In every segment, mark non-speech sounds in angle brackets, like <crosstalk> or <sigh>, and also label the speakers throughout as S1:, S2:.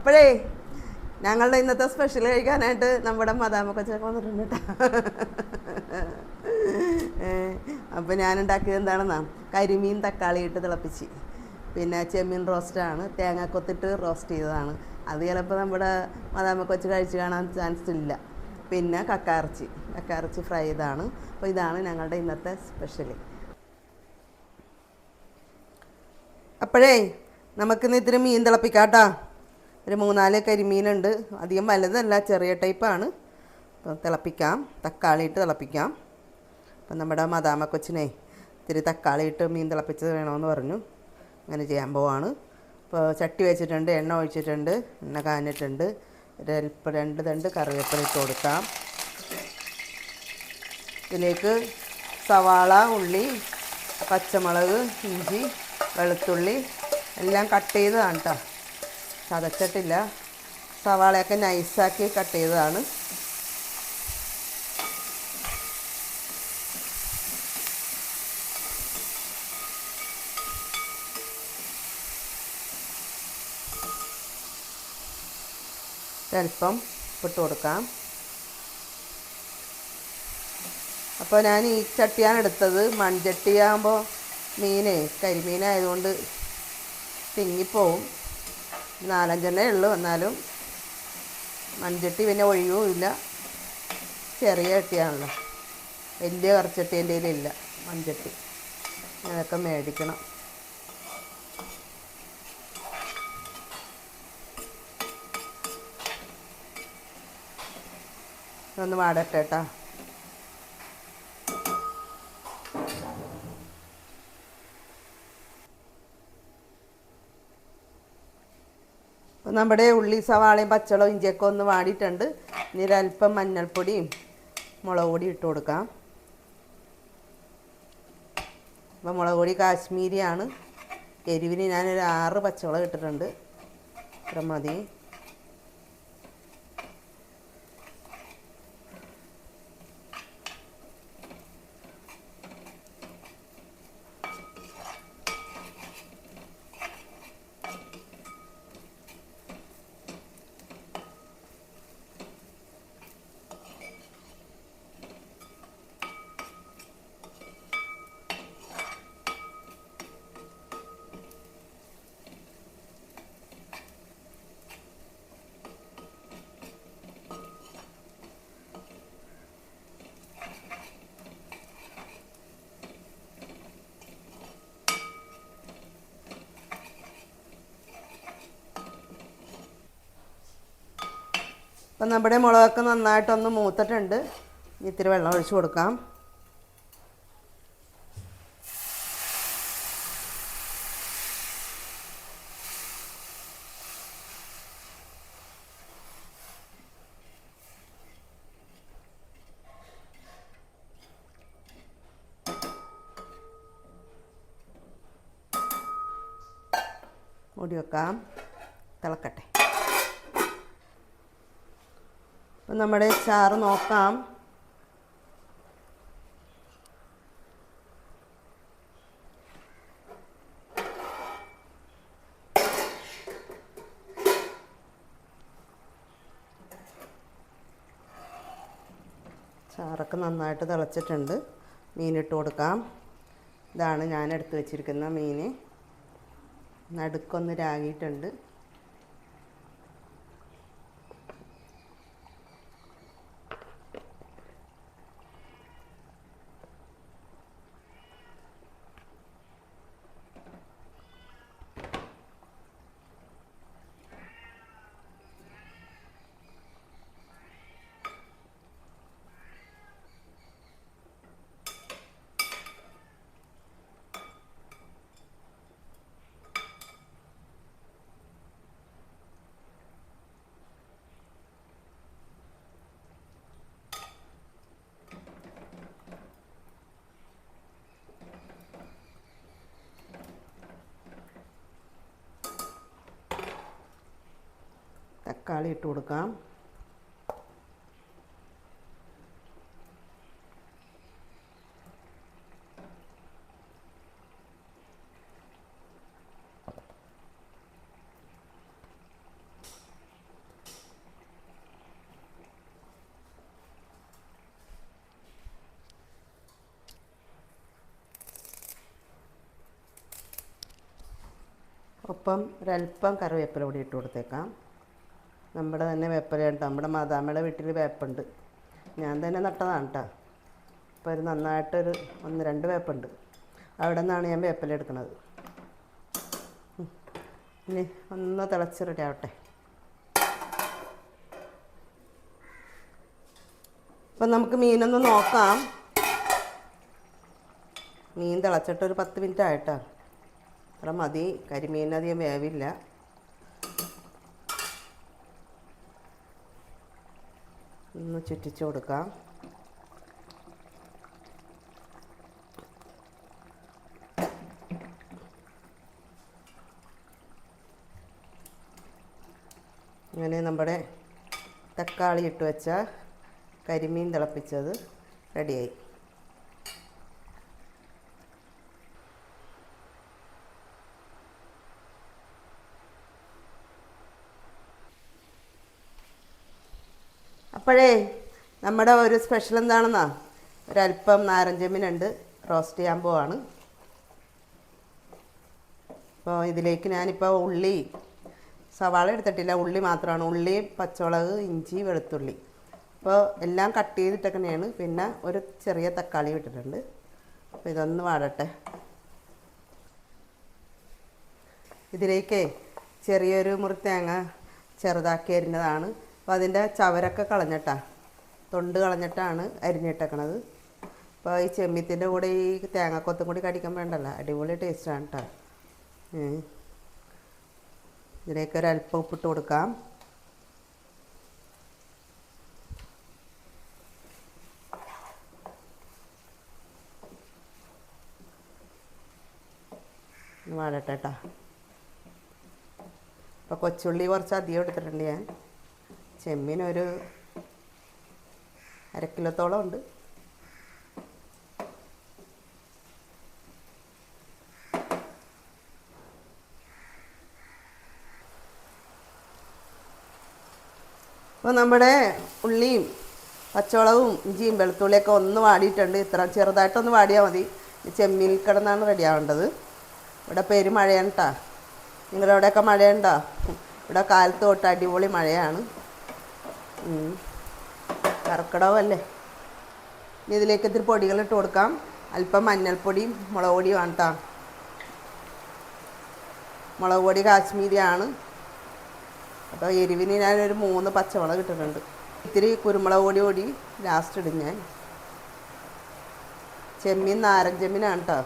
S1: അപ്പോഴേ ഞങ്ങളുടെ ഇന്നത്തെ സ്പെഷ്യൽ കഴിക്കാനായിട്ട് നമ്മുടെ മദാമ കൊച്ചൊക്കെ വന്നിട്ടുണ്ട് കേട്ടോ അപ്പോൾ ഞാൻ ഉണ്ടാക്കിയത് എന്താണെന്നാ? കരിമീൻ തക്കാളി ഇട്ട് തിളപ്പിച്ച്. പിന്നെ ചെമ്മീൻ റോസ്റ്റാണ് തേങ്ങാക്കൊത്തിട്ട് റോസ്റ്റ് ചെയ്തതാണ്. അത് ചിലപ്പോൾ നമ്മുടെ മദാമ കൊച്ച് കഴിച്ച് കാണാൻ ചാൻസ് ഇല്ല. പിന്നെ കക്കാർച്ചി കക്കാർച്ചി ഫ്രൈ ചെയ്താണ്. അപ്പോൾ ഇതാണ് ഞങ്ങളുടെ ഇന്നത്തെ സ്പെഷ്യൽ അപ്പോഴേ നമുക്കിന്ന് ഇത്തിരി മീൻ തിളപ്പിക്കാം കേട്ടോ ഒരു മൂന്നാൽ കരിമീനുണ്ട്. അധികം വലുതല്ല ചെറിയ ടൈപ്പാണ് അപ്പം തിളപ്പിക്കാം. തക്കാളി ഇട്ട് തിളപ്പിക്കാം. അപ്പം നമ്മുടെ മദാമ കൊച്ചിനെ ഇത്തിരി തക്കാളി ഇട്ട് മീൻ തിളപ്പിച്ചത് വേണമെന്ന് പറഞ്ഞു. അങ്ങനെ ചെയ്യാൻ പോവാണ്. ഇപ്പോൾ ചട്ടി വെച്ചിട്ടുണ്ട് എണ്ണ ഒഴിച്ചിട്ടുണ്ട് എണ്ണ കാഞ്ഞിട്ടുണ്ട്. ഒരൽപ്പം രണ്ട് തണ്ട് കറിവേപ്പില ഇട്ട് കൊടുക്കാം. ഇതിലേക്ക് സവാള ഉള്ളി പച്ചമുളക് ഇഞ്ചി വെളുത്തുള്ളി എല്ലാം കട്ട് ചെയ്തതാണ് കേട്ടോ ചതച്ചിട്ടില്ല സവാളയൊക്കെ നൈസാക്കി കട്ട് ചെയ്തതാണ്. അല്പം ഇട്ട് കൊടുക്കാം. അപ്പോൾ ഞാൻ ഈ ചട്ടിയാണ് എടുത്തത്. മൺചട്ടിയാകുമ്പോൾ മീനേ കരിമീനായതുകൊണ്ട് തിങ്ങിപ്പോവും. നാലഞ്ചെണ്ണേ ഉള്ളൂ. എന്നാലും മൺചട്ടി പിന്നെ ഒഴിവും ഇല്ല. ചെറിയ ചട്ടിയാണല്ലോ. വലിയ കറച്ചട്ടി എന്റെ കയ്യിലില്ല മൺചട്ടി. അതൊക്കെ മേടിക്കണം. ഒന്ന് വാടട്ടെ കേട്ടോ. നമ്മുടെ ഉള്ളി സവാളയും പച്ചളവും ഇഞ്ചിയൊക്കെ ഒന്ന് വാടിയിട്ടുണ്ട്. ഇനി മഞ്ഞൾപ്പൊടിയും മുളക് പൊടി ഇട്ട് കൊടുക്കാം. അപ്പോൾ മുളക് പൊടി കാശ്മീരിയാണ്. എരിവിന് ഞാനൊരു ആറ് പച്ചമുളക് ഇട്ടിട്ടുണ്ട്. ഇത്ര മതി. അപ്പം നമ്മുടെ മുളകൊക്കെ നന്നായിട്ടൊന്ന് മൂത്തിട്ടുണ്ട്. ഇത്തിരി വെള്ളം ഒഴിച്ചു കൊടുക്കാം. മൂടി വെക്കാം. തിളക്കട്ടെ. അപ്പം നമ്മുടെ ചാറ് നോക്കാം. ചാറൊക്കെ നന്നായിട്ട് തിളച്ചിട്ടുണ്ട്. മീനിട്ട് കൊടുക്കാം. ഇതാണ് ഞാൻ എടുത്ത് വെച്ചിരിക്കുന്ന മീൻ നടുക്കൊന്ന് രാഗിയിട്ടുണ്ട്. തക്കാളി ഇട്ട് കൊടുക്കാം ഒപ്പം ഒരല്പം കറിവേപ്പില കൂടി ഇട്ട് കൊടുത്തേക്കാം നമ്മുടെ തന്നെ വേപ്പലയുണ്ട് നമ്മുടെ മാതാമ്മയുടെ വീട്ടിൽ വേപ്പുണ്ട് ഞാൻ തന്നെ നട്ടതാണ് കേട്ടോ അപ്പോൾ ഒരു നന്നായിട്ടൊരു ഒന്ന് രണ്ട് വേപ്പുണ്ട് അവിടെ നിന്നാണ് ഞാൻ വേപ്പല എടുക്കുന്നത്. ഇനി ഒന്ന് തിളച്ച് റെഡി ആവട്ടെ. അപ്പം നമുക്ക് മീനൊന്ന് നോക്കാം. മീൻ തിളച്ചിട്ട് ഒരു പത്ത് മിനിറ്റ് ആയിട്ടാണ് അത്ര മതി. കരിമീൻ അധികം വേവില്ല. ഒന്ന് ചുറ്റിച്ചു കൊടുക്കാം. അങ്ങനെ നമ്മുടെ തക്കാളി ഇട്ട് വെച്ച കരിമീൻ തിളപ്പിച്ചത് റെഡിയായി അപ്പോഴേ നമ്മുടെ ഒരു സ്പെഷ്യൽ എന്താണെന്നാ? ഒരല്പം നാരഞ്ചമീനുണ്ട് റോസ്റ്റ് ചെയ്യാൻ പോവാണ്. അപ്പോൾ ഇതിലേക്ക് ഞാനിപ്പോൾ ഉള്ളി സവാള എടുത്തിട്ടില്ല. ഉള്ളി മാത്രമാണ്. ഉള്ളി പച്ചമുളക് ഇഞ്ചി വെളുത്തുള്ളി. അപ്പോൾ എല്ലാം കട്ട് ചെയ്തിട്ടൊക്കെയാണ്. പിന്നെ ഒരു ചെറിയ തക്കാളി വിട്ടിട്ടുണ്ട് അപ്പോൾ ഇതൊന്ന് വാടട്ടെ. ഇതിലേക്ക് ചെറിയൊരു മുറി തേങ്ങ ചെറുതാക്കി അരിഞ്ഞതാണ്. അപ്പോൾ അതിന്റെ ചവരൊക്കെ കളഞ്ഞിട്ടാണ് തൊണ്ട് കളഞ്ഞിട്ടാണ് അരിഞ്ഞിട്ടേക്കണത്. അപ്പോൾ ഈ ചെമ്മീത്തിന്റെ കൂടെ ഈ തേങ്ങാക്കൊത്തും കൂടി കടിക്കാൻ വേണ്ടല്ലോ. അടിപൊളി ടേസ്റ്റാണ് കേട്ടോ ഇതിലേക്ക് ഒരു അല്പം ഉപ്പിട്ട് കൊടുക്കാം. വാഴട്ടെ കേട്ടോ അപ്പോൾ കൊച്ചുള്ളി കുറച്ച് അധികം എടുത്തിട്ടുണ്ട് ഞാൻ. ചെമ്മീൻ ഒരു അര ഉണ്ട്. അപ്പോൾ നമ്മുടെ ഉള്ളിയും പച്ചവളവും ഇഞ്ചിയും വെളുത്തുള്ളിയൊക്കെ ഒന്ന് വാടിയിട്ടുണ്ട്. ഇത്ര ചെറുതായിട്ടൊന്ന് വാടിയാൽ മതി. ചെമ്മീൻ കിടന്നാണ് റെഡി ആവേണ്ടത്. ഇവിടെ പേര് മഴയാണ് കേട്ടോ നിങ്ങളുടെ അവിടെയൊക്കെ മഴയുണ്ടോ? ഇവിടെ കാലത്ത് തൊട്ട് അടിപൊളി മഴയാണ്. ഇനി ഇതിലേക്ക് ഇത്തിരി പൊടികൾ ഇട്ട് കൊടുക്കാം. അല്പം മഞ്ഞൾപ്പൊടിയും മുളക് പൊടിയും ആണ് കേട്ടോ മുളക് പൊടി കാശ്മീരിയാണ്. അപ്പോൾ എരിവിന് ഞാനൊരു മൂന്ന് പച്ചമുളക് ഇട്ടിട്ടുണ്ട്. ഇത്തിരി കുരുമുളക് പൊടി കൂടി ലാസ്റ്റ് ഇടും ഞാൻ. ചെമ്മീൻ നാരൻ ചെമ്മീനാണ് കേട്ടോ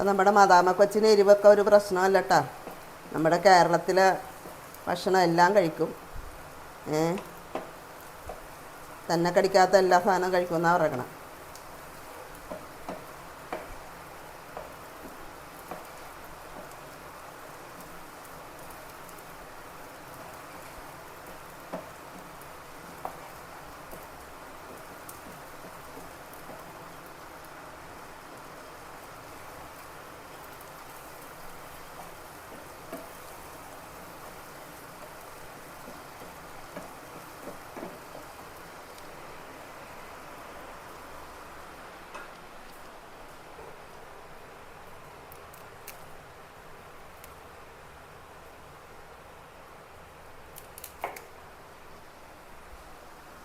S1: അപ്പോൾ നമ്മുടെ മദാമ കൊച്ചിന് എരിവൊക്കെ ഒരു പ്രശ്നമല്ല കേട്ടോ നമ്മുടെ കേരളത്തിലെ ഭക്ഷണം എല്ലാം കഴിക്കും. ഏ? തന്നെ കടിക്കാത്ത എല്ലാ സാധനവും കഴിക്കുമെന്നാണ് പറയണം.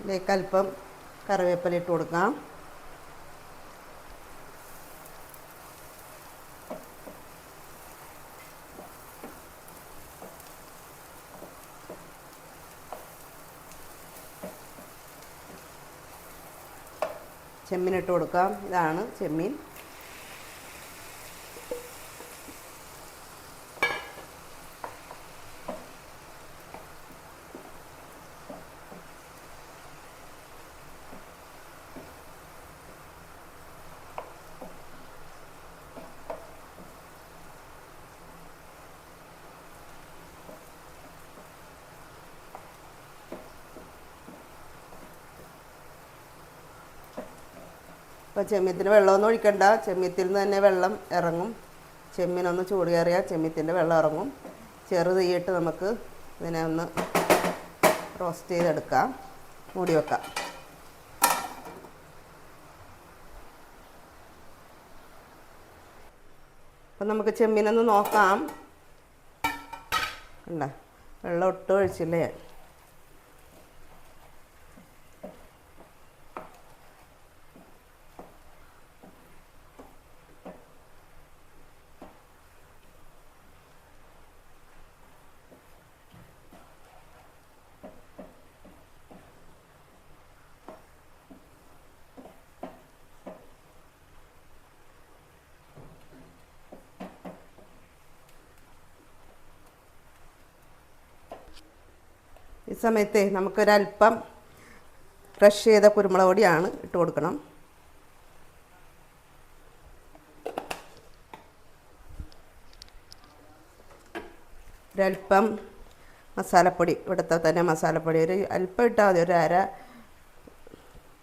S1: ഇതിലേക്ക് അല്പം കറിവേപ്പില ഇട്ട് കൊടുക്കാം. ചെമ്മീൻ ഇട്ട് കൊടുക്കാം. ഇതാണ് ചെമ്മീൻ. അപ്പോൾ ചെമ്മീത്തിന് വെള്ളമൊന്നും ഒഴിക്കണ്ട. ചെമ്മീത്തിൽ നിന്ന് തന്നെ വെള്ളം ഇറങ്ങും. ചെമ്മീനൊന്ന് ചൂട് കയറിയാൽ ചെമ്മീത്തിന്റെ വെള്ളം ഇറങ്ങും. ചെറു തീയിട്ട് നമുക്ക് ഇതിനെ ഒന്ന് റോസ്റ്റ് ചെയ്തെടുക്കാം. മൂടി വെക്കാം. അപ്പം നമുക്ക് ചെമ്മീനൊന്ന് നോക്കാം. ഉണ്ട വെള്ളം ഒട്ടും ഒഴിച്ചില്ലേ ഈ സമയത്തെ നമുക്കൊരല്പം ഫ്രഷ് ചെയ്ത കുരുമുളക് പൊടിയാണ് ഇട്ട് കൊടുക്കണം. ഒരല്പം മസാലപ്പൊടി ഇവിടുത്തെ തന്നെ മസാലപ്പൊടി ഒരു അല്പം ഇട്ടാൽ മതി ഒരു അര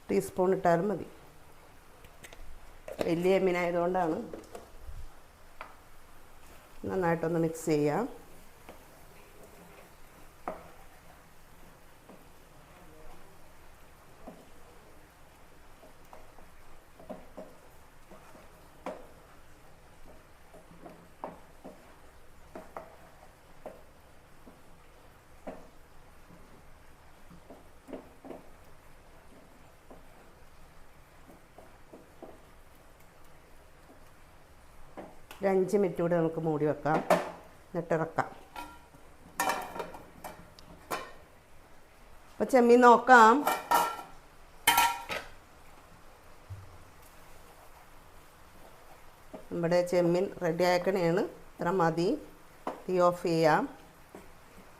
S1: ടീസ്പൂൺ ഇട്ടാലും മതി. വലിയ എമ്മിനായതുകൊണ്ടാണ് നന്നായിട്ടൊന്ന് മിക്സ് ചെയ്യാം. ഒരു അഞ്ച് മിനിറ്റ് കൂടി നമുക്ക് മൂടി വെക്കാം. എന്നിട്ട് ഇറക്കാം അപ്പോൾ ചെമ്മീൻ നോക്കാം. നമ്മുടെ ചെമ്മീൻ റെഡി ആക്കണേണ് ഇത്ര മതി. തീ ഓഫ് ചെയ്യാം.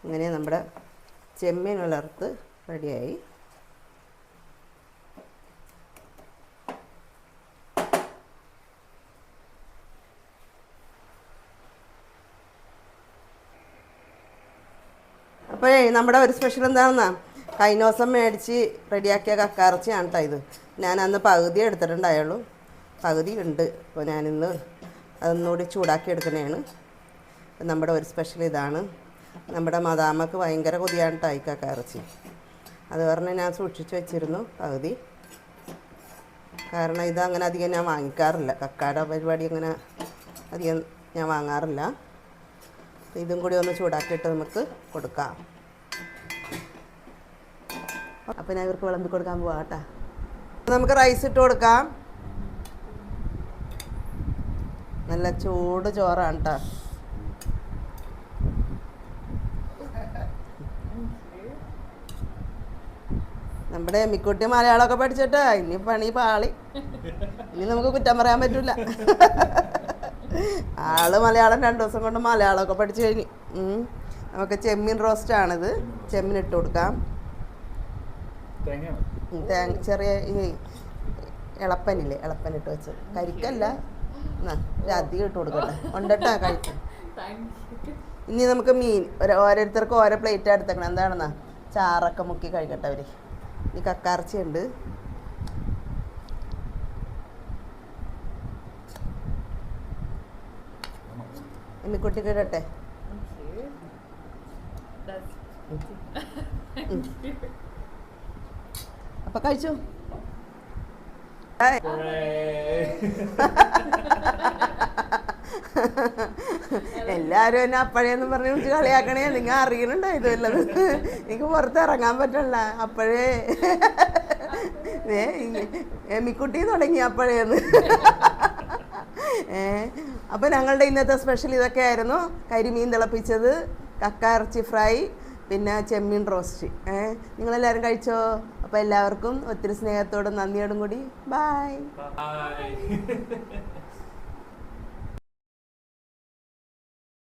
S1: അങ്ങനെ നമ്മുടെ ചെമ്മീൻ വളർത്ത് റെഡിയായി അപ്പോഴേ നമ്മുടെ ഒരു സ്പെഷ്യൽ എന്താണെന്നാ? കഴിഞ്ഞ ദിവസം മേടിച്ച് റെഡിയാക്കിയ കക്കാറച്ചിയാണ് കേട്ടോ ഇത്. ഞാൻ അന്ന് പകുതി എടുത്തിട്ടുണ്ടായുള്ളൂ. പകുതി ഉണ്ട്. അപ്പോൾ ഞാനിന്ന് അതൊന്നുകൂടി ചൂടാക്കി എടുക്കുന്നതാണ്. നമ്മുടെ ഒരു സ്പെഷ്യൽ ഇതാണ്. നമ്മുടെ മദാമക്ക് ഭയങ്കര കൊതിയാണ് കേട്ടോ ഈ കക്കാറച്ചി അത് പറഞ്ഞ് ഞാൻ സൂക്ഷിച്ച് വെച്ചിരുന്നു പകുതി. കാരണം ഇത് അങ്ങനെ അധികം ഞാൻ വാങ്ങിക്കാറില്ല. കക്കാട പരിപാടി അങ്ങനെ അധികം ഞാൻ വാങ്ങാറില്ല. ഇതും കൂടി ഒന്ന് ചൂടാക്കിയിട്ട് നമുക്ക് കൊടുക്കാം. അപ്പം ഞാൻ ഇവർക്ക് വിളമ്പി കൊടുക്കാൻ പോവാം കേട്ടോ. നമുക്ക് റൈസ് ഇട്ട് കൊടുക്കാം. നല്ല ചൂട് ചോറാണ് കേട്ടോ നമ്മുടെ എമ്മിക്കുട്ടി മലയാളമൊക്കെ പഠിച്ചിട്ട് ഇനി പണി പാളി. ഇനി നമുക്ക് കുറ്റം പറയാൻ പറ്റില്ല ആൾ മലയാളം രണ്ടു ദിവസം കൊണ്ട് മലയാളമൊക്കെ പഠിച്ചു കഴിഞ്ഞു. നമുക്ക് ചെമ്മീൻ റോസ്റ്റ് ആണിത്. ചെമ്മീൻ ഇട്ട് കൊടുക്കാം. തേങ്ങ ചെറിയ ഈ ഇളപ്പനില്ലേ ഇളപ്പൻ ഇട്ട് വെച്ച് കരിക്കല്ല. അധികം ഇട്ട് കൊടുക്കട്ടെ ഉണ്ടട്ടാ കഴിക്കും. ഇനി നമുക്ക് മീൻ ഓരോരുത്തർക്കും ഓരോ പ്ലേറ്റ് എടുത്തേക്കണം. എന്താണെന്നാ? ചാറൊക്കെ മുക്കി കഴിക്കട്ടെ അവർ. ഇനി കക്കാർച്ചി ഉണ്ട് എമ്മിക്കുട്ടിക്ക് ഇടട്ടെ <laughs> അപ്പൊ കഴിച്ചു? എല്ലാരും എന്നെ അപ്പഴേന്ന് പറഞ്ഞ് വിളിച്ച് കളിയാക്കണേ. നിങ്ങൾ അറിയണുണ്ടോ വല്ലത്? എനിക്ക് പുറത്ത് ഇറങ്ങാൻ പറ്റല്ല അപ്പോഴേ. ഏ എമ്മിക്കുട്ടി തുടങ്ങി അപ്പോഴേന്ന്. ഏ അപ്പോൾ ഞങ്ങളുടെ ഇന്നത്തെ സ്പെഷ്യൽ ഇതൊക്കെ ആയിരുന്നു. കരിമീൻ തിളപ്പിച്ചത് കക്ക ഇറച്ചി ഫ്രൈ പിന്നെ ചെമ്മീൻ റോസ്റ്റ് ഏ നിങ്ങളെല്ലാവരും കഴിച്ചോ? അപ്പോൾ എല്ലാവർക്കും ഒത്തിരി സ്നേഹത്തോടും നന്ദിയോടും കൂടി ബായ്. <laughs>